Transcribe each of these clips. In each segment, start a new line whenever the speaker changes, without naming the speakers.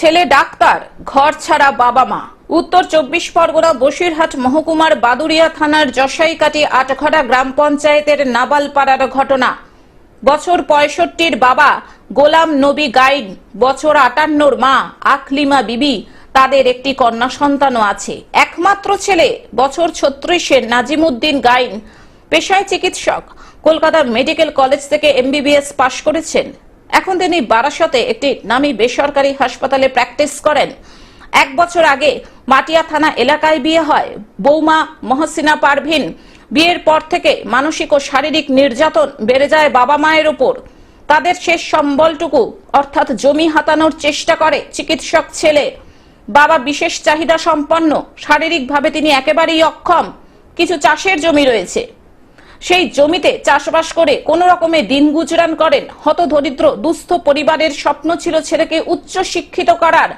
ছেলে ডাক্তার, ঘর ছাড়া বাবা মা। উত্তর চব্বিশ পরগনা বসিরহাট মহকুমার বাদুরিয়া থানার জশাইকাটি আটঘরা গ্রাম পঞ্চায়েতের নাবালপাড়ার ঘটনা। বছর পঁয়ষট্টির বাবা গোলাম নবী গাইন, বছর আটান্নর মা আকলিমা বিবি, তাদের একটি কন্যা সন্তানও আছে। একমাত্র ছেলে, বছর ছত্রিশের নাজিমুদ্দিন গাইন, পেশায় চিকিৎসক। কলকাতার মেডিকেল কলেজ থেকে এমবিবিএস পাশ করেছেন। এখন তিনি বারাসতে একটি নামী বেসরকারি হাসপাতালে প্র্যাকটিস করেন। এক বছর আগে মাটিয়া থানা এলাকায় বিয়ে হয়। বৌমা মহসিনা পারভিন, বিয়ের পর থেকে মানসিক ও শারীরিক নির্যাতন বেড়ে যায় বাবা মায়ের উপর। তাদের শেষ সম্বলটুকু অর্থাৎ জমি হাতানোর চেষ্টা করে চিকিৎসক ছেলে। বাবা বিশেষ চাহিদা সম্পন্ন, শারীরিকভাবে তিনি একেবারেই অক্ষম। কিছু চাষের জমি রয়েছে। সেই জমিতে চাষবাস করে কোনো রকমে দিন গুজরান করেন। হতদরিদ্র, দুস্থ পরিবারের স্বপ্ন ছিল ছেলেকে উচ্চ শিক্ষিত করার।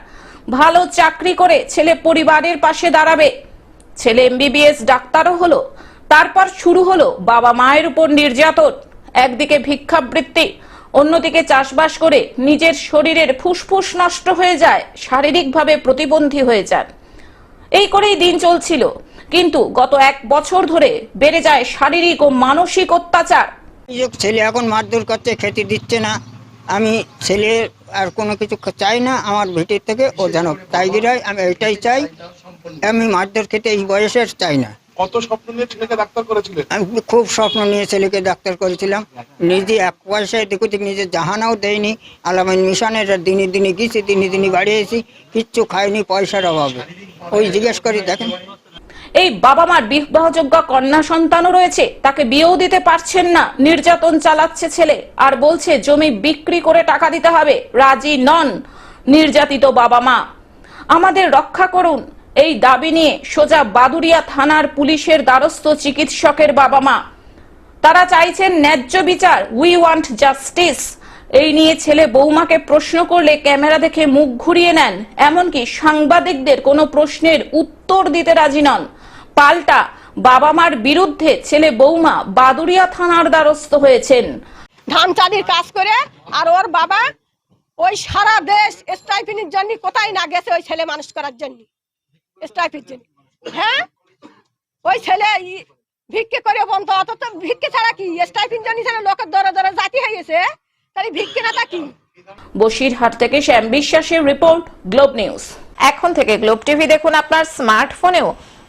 ভালো চাকরি করে ছেলে পরিবারের পাশে দাঁড়াবে। ছেলে এমবিবিএস ডাক্তারও হলো। তারপর শুরু হলো বাবা মায়ের উপর নির্যাতন। একদিকে ভিক্ষাবৃত্তি, অন্যদিকে চাষবাস করে নিজের শরীরের ফুসফুস নষ্ট হয়ে যায়, শারীরিকভাবে প্রতিবন্ধী হয়ে যান। এই করেই দিন চলছিল। কিন্তু গত এক বছর ধরে বেড়ে যায় শারীরিক ও মানসিক অত্যাচার।
ছেলে এখন মারধর করছে খেতে দিচ্ছে না। আমি ছেলে আর কোনো কিছু চাই না আমার ভিটের থেকে ও জানো তাই দিরাই আমি এটাই চাই। আমি মারধর খেতে এই বয়সের চাই না।
কত স্বপ্ন নিয়ে ছেলেকে ডাক্তার করেছিলেন
আমি খুব স্বপ্ন নিয়ে ছেলেকে ডাক্তার করেছিলাম। নিজে এক পয়সায় দেখো ঠিক নিজে জাহানাও দেয়নি। আলামিন মিশনের দিনে দিনে গেছি দিনে দিনে বাড়ি এসেছি কিচ্ছু খাইনি পয়সার অভাবে। ওই জিজ্ঞেস করি দেখেন
এই বাবা মার বিবাহযোগ্য কন্যা সন্তানও রয়েছে। তাকে বিয়েও দিতে পারছেন না। নির্যাতন চালাচ্ছে ছেলে। আর বলছে, জমি বিক্রি করে টাকা দিতে হবে। রাজি নন নির্যাতিত বাবা মা। আমাদের রক্ষা করুন। এই দাবি নিয়ে সোজা বাদুরিয়া থানার পুলিশের দ্বারস্থ চিকিৎসকের বাবা মা। তারা চাইছেন ন্যায্য বিচার। উই ওয়ান্ট জাস্টিস এই নিয়ে ছেলে বৌমাকে প্রশ্ন করলে ক্যামেরা দেখে মুখ ঘুরিয়ে নেন। এমনকি সাংবাদিকদের কোনো প্রশ্নের উত্তর দিতে রাজি নন। পাল্টা বাবা মার বিরুদ্ধে ছেলে বৌমা বাদুরিয়া থানার দ্বারস্থ হয়েছেন।
ধান চালির কাজ করে আর ওর বাবা ওই সারা দেশ স্টাইফিনের জন্য কোথায় না গেছে ওই ছেলে মানুষ করার জন্য। স্টাইফির জন্য। হ্যাঁ? ওই ছেলে ভিক্ষে করে বন্ধ অত তো ভিক্ষে ছাড়া কি? স্টাইফিন জন্য ছাড়া লোকের দরে দরে জাতি হয়ে গেছে তাহলে ভিক্ষে না তা কি?
বসিরহাট থেকে শ্যাম বিশ্বাসের রিপোর্ট গ্লোব নিউজ। এখন থেকে গ্লোব টিভি দেখুন আপনার স্মার্টফোনেও।